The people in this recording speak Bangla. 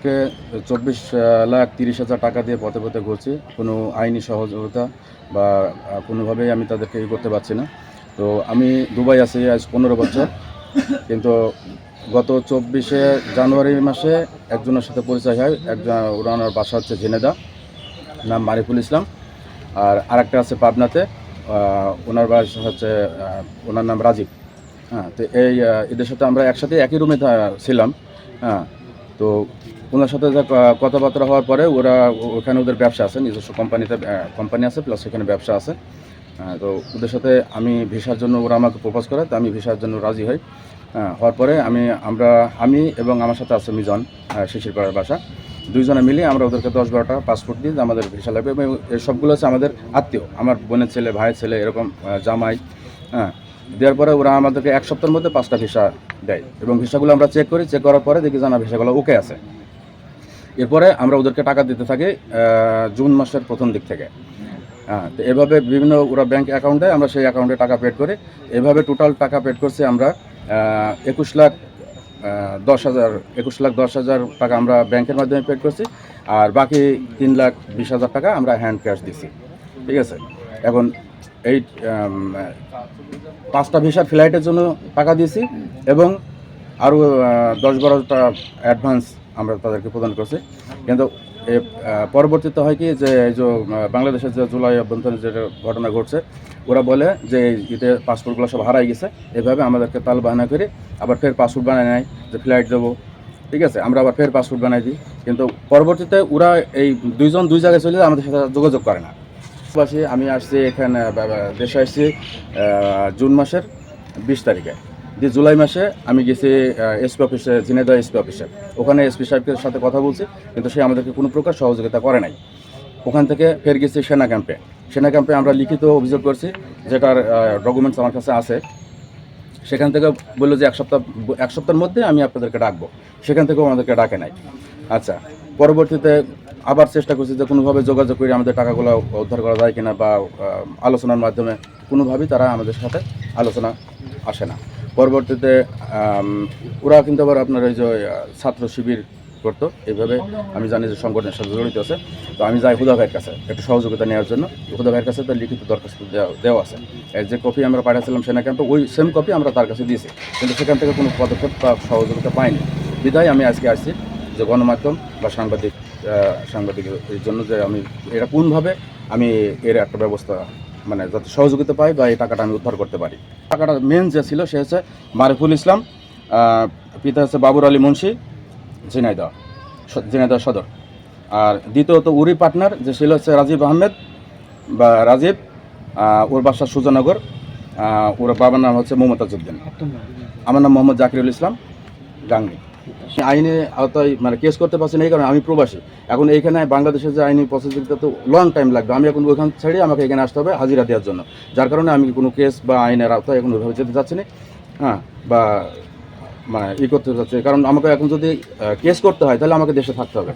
পক্ষে চব্বিশ লাখ তিরিশ হাজার টাকা দিয়ে পথে পথে ঘুরছি। কোনো আইনি সহযোগিতা বা কোনোভাবেই আমি তাদেরকে ই করতে পারছি না। তো আমি দুবাই আছি আজ পনেরো বছর। কিন্তু গত চব্বিশে জানুয়ারি মাসে একজনের সাথে পরিচয় হয়। একজন, ওনার বাসা হচ্ছে ঝিনেদা নাম মারিফুল ইসলাম। আর আরেকটা আছে পাবনাতে ওনার বাসা হচ্ছে ওনার নাম রাজীব। হ্যাঁ তো এই এদের সাথে আমরা একসাথে একই রুমে ছিলাম। হ্যাঁ তো ওনার সাথে যা কথাবার্তা হওয়ার পরে ওরা ওখানে ওদের ব্যবসা আছে, নিজস্ব কোম্পানিতে কোম্পানি আছে প্লাস সেখানে ব্যবসা আছে। তো ওদের সাথে আমি ভিসার জন্য ওরা আমাকে প্রপোজ করে, তো আমি ভিসার জন্য রাজি হই। হওয়ার পরে আমি, আমরা, আমি এবং আমার সাথে আছে মিজন শিশির পাড়ার বাসা। দুইজনে মিলে আমরা ওদেরকে দশ বারোটা পাসপোর্ট দিই আমাদের ভিসা লাগবে এবং সবগুলো হচ্ছে আমাদের আত্মীয়। আমার বোনের ছেলে, ভাইয়ের ছেলে, এরকম জামাই হ্যাঁ। দেওয়ার পরে ওরা আমাদেরকে এক সপ্তাহের মধ্যে পাঁচটা ভিসা দেয় এবং ভিসাগুলো আমরা চেক করি। চেক করার পরে দেখি জানা ভিসাগুলো ওকে আছে। এরপরে আমরা ওদেরকে টাকা দিতে থাকি জুন মাসের প্রথম দিক থেকে। হ্যাঁ তো এভাবে বিভিন্ন ওরা ব্যাংক অ্যাকাউন্টে আমরা সেই অ্যাকাউন্টে টাকা পেড করি। এভাবে টোটাল টাকা পেড করছি আমরা একুশ লাখ দশ হাজার, একুশ লাখ দশ হাজার টাকা আমরা ব্যাংকের মাধ্যমে পেড করছি। আর বাকি তিন লাখ বিশ হাজার টাকা আমরা হ্যান্ড ক্যাশ দিছি ঠিক আছে? এখন এই পাঁচটা ভিসার ফ্লাইটের জন্য টাকা দিয়েছি এবং আরও দশ বারোটা অ্যাডভান্স আমরা তাদেরকে প্রদান করছি। কিন্তু পরবর্তীতে হয় কি যে এই যে বাংলাদেশের যে জুলাই অভ্যন্তরে যে ঘটনা ঘটছে, ওরা বলে যে ঈদে পাসপোর্টগুলো সব হারাই গেছে। এভাবে আমাদেরকে তাল বাহানা করে আবার ফের পাসপোর্ট বানায় নেয় যে ফ্লাইট দেবো। ঠিক আছে, আমরা আবার ফের পাসপোর্ট বানাই দিই। কিন্তু পরবর্তীতে ওরা এই দুইজন দুই জায়গায় চলে আমাদের সাথে যোগাযোগ করে না। আমি আসছি এখানে দেশে আসছি জুন মাসের বিশ তারিখে। দিয়ে জুলাই মাসে আমি গেছি এসপি অফিসে ঝিনেদা এসপি অফিসে ওখানে এসপি সাহেবের সাথে কথা বলছি, কিন্তু সে আমাদেরকে কোনো প্রকার সহযোগিতা করে নাই। ওখান থেকে ফের গেছি সেনা ক্যাম্পে। সেনা ক্যাম্পে আমরা লিখিত অভিযোগ করছি যেটার ডকুমেন্টস আমার কাছে আছে। সেখান থেকে বলল যে এক সপ্তাহ, এক সপ্তাহের মধ্যে আমি আপনাদেরকে ডাকবো। সেখান থেকেও আমাদেরকে ডাকে নাই। আচ্ছা পরবর্তীতে আবার চেষ্টা করছি যে কোনোভাবে যোগাযোগ করে আমাদের টাকাগুলো উদ্ধার করা যায় কিনা বা আলোচনার মাধ্যমে কোনোভাবেই তারা আমাদের সাথে আলোচনা আসে না। পরবর্তীতে ওরা কিন্তু আবার আপনার ওই যে ছাত্র শিবির করতো, এইভাবে। আমি জানি যে সংগঠনের সাথে জড়িত আছে। তো আমি যাই হুদা ভাইয়ের কাছে, একটু সহযোগিতা নেওয়ার জন্য। হুদা ভাইয়ের কাছে তার লিখিত দরখাস্ত দেওয়া আছে। এই যে কপি আমরা পাঠিয়েছিলাম সেনা ক্যাম্পে, ওই সেম কপি আমরা তার কাছে দিয়েছি। কিন্তু সেখান থেকে কোনো পদক্ষেপ বা সহযোগিতা পাইনি। বিদায় আমি আজকে আসছি যে গণমাধ্যম বা সাংবাদিক সাংবাদিকের জন্য যে আমি এটা কোনভাবে আমি এর একটা ব্যবস্থা মানে যাতে সহযোগিতা পাই বা এই টাকাটা আমি উদ্ধার করতে পারি। টাকাটা মেন যে ছিল সে হচ্ছে মারিফুল ইসলাম পিতা হচ্ছে বাবুর আলী মুন্সি ঝিনাইদহ স- ঝিনাইদহ সদর। আর দ্বিতীয়ত উরি পার্টনার যে ছিল হচ্ছে রাজীব আহমেদ বা রাজীব ওর বাসা সুজানগর ওর বাবার নাম হচ্ছে মমতাজউদ্দিন আমার নাম মোহাম্মদ জাকিরুল ইসলাম গাঙ্গি। আইনে আওতায় মানে কেস করতে পারছি না, এই কারণে আমি প্রবাসী। এখন এইখানে বাংলাদেশের যে আইনি প্রসিডিংটা তো লং টাইম লাগবে। আমি এখন ওইখান ছেড়ে আমাকে এখানে আসতে হবে হাজিরা দেওয়ার জন্য। যার কারণে আমি কোনো কেস বা আইনের আওতায় এখন ওইভাবে যেতে চাচ্ছি না হ্যাঁ বা মানে ই করতে চাচ্ছি কারণ আমাকে এখন যদি কেস করতে হয়, তাহলে আমাকে দেশে থাকতে হবে।